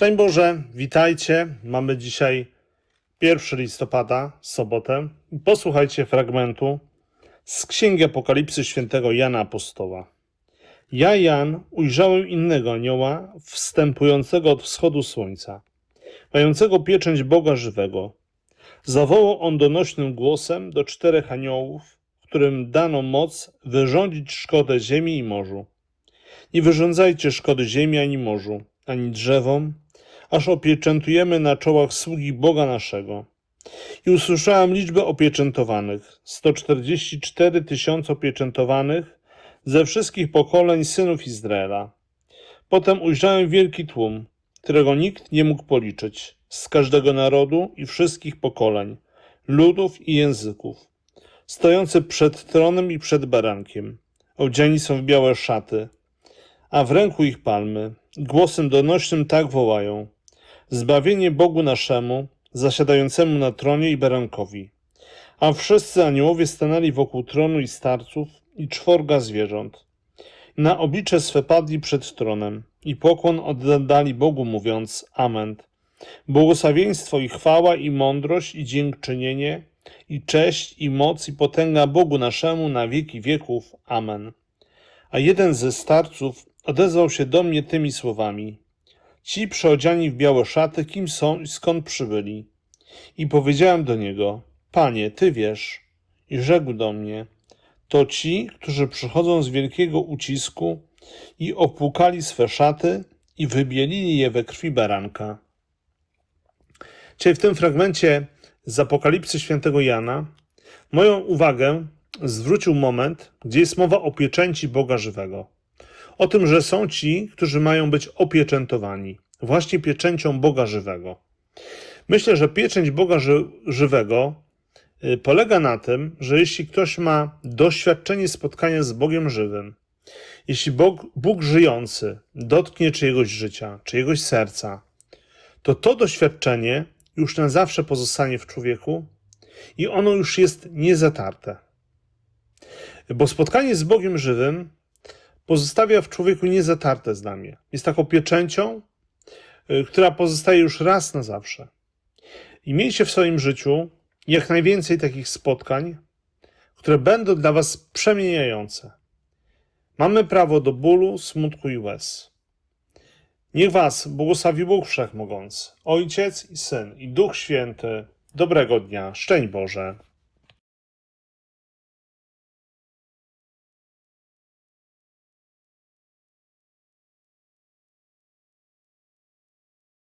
Szczęść Boże, witajcie. Mamy dzisiaj 1 listopada, sobotę. Posłuchajcie fragmentu z Księgi Apokalipsy świętego Jana Apostoła. Ja, Jan, ujrzałem innego anioła wstępującego od wschodu słońca, mającego pieczęć Boga żywego. Zawołał on donośnym głosem do czterech aniołów, którym dano moc wyrządzić szkodę ziemi i morzu. Nie wyrządzajcie szkody ziemi ani morzu, ani drzewom, aż opieczętujemy na czołach sługi Boga naszego. I usłyszałem liczbę opieczętowanych: 144 tysiące opieczętowanych ze wszystkich pokoleń synów Izraela. Potem ujrzałem wielki tłum, którego nikt nie mógł policzyć, z każdego narodu i wszystkich pokoleń, ludów i języków, stojący przed tronem i przed barankiem. Odziani są w białe szaty, a w ręku ich palmy. Głosem donośnym tak wołają: Zbawienie Bogu naszemu, zasiadającemu na tronie i barankowi. A wszyscy aniołowie stanęli wokół tronu i starców i czworga zwierząt. Na oblicze swe padli przed tronem i pokłon oddali Bogu, mówiąc: Amen. Błogosławieństwo i chwała i mądrość i dziękczynienie i cześć i moc i potęga Bogu naszemu na wieki wieków. Amen. A jeden ze starców odezwał się do mnie tymi słowami: Ci przeodziani w białe szaty, kim są i skąd przybyli? I powiedziałem do niego: Panie, ty wiesz. I rzekł do mnie: To ci, którzy przychodzą z wielkiego ucisku i opłukali swe szaty i wybielili je we krwi baranka. Dzisiaj w tym fragmencie z Apokalipsy świętego Jana moją uwagę zwrócił moment, gdzie jest mowa o pieczęci Boga żywego. O tym, że są ci, którzy mają być opieczętowani właśnie pieczęcią Boga żywego. Myślę, że pieczęć Boga ży żywego y, polega na tym, że jeśli ktoś ma doświadczenie spotkania z Bogiem żywym, jeśli Bóg, Bóg żyjący dotknie czyjegoś życia, czyjegoś serca, to to doświadczenie już na zawsze pozostanie w człowieku i ono już jest niezatarte. Bo spotkanie z Bogiem żywym pozostawia w człowieku niezatarte znamie. Jest taką pieczęcią, y, która pozostaje już raz na zawsze. I miejcie w swoim życiu jak najwięcej takich spotkań, które będą dla Was przemieniające. Mamy prawo do bólu, smutku i łez. Niech Was błogosławi Bóg Wszechmogący, Ojciec i Syn i Duch Święty. Dobrego dnia, szczęść Boże.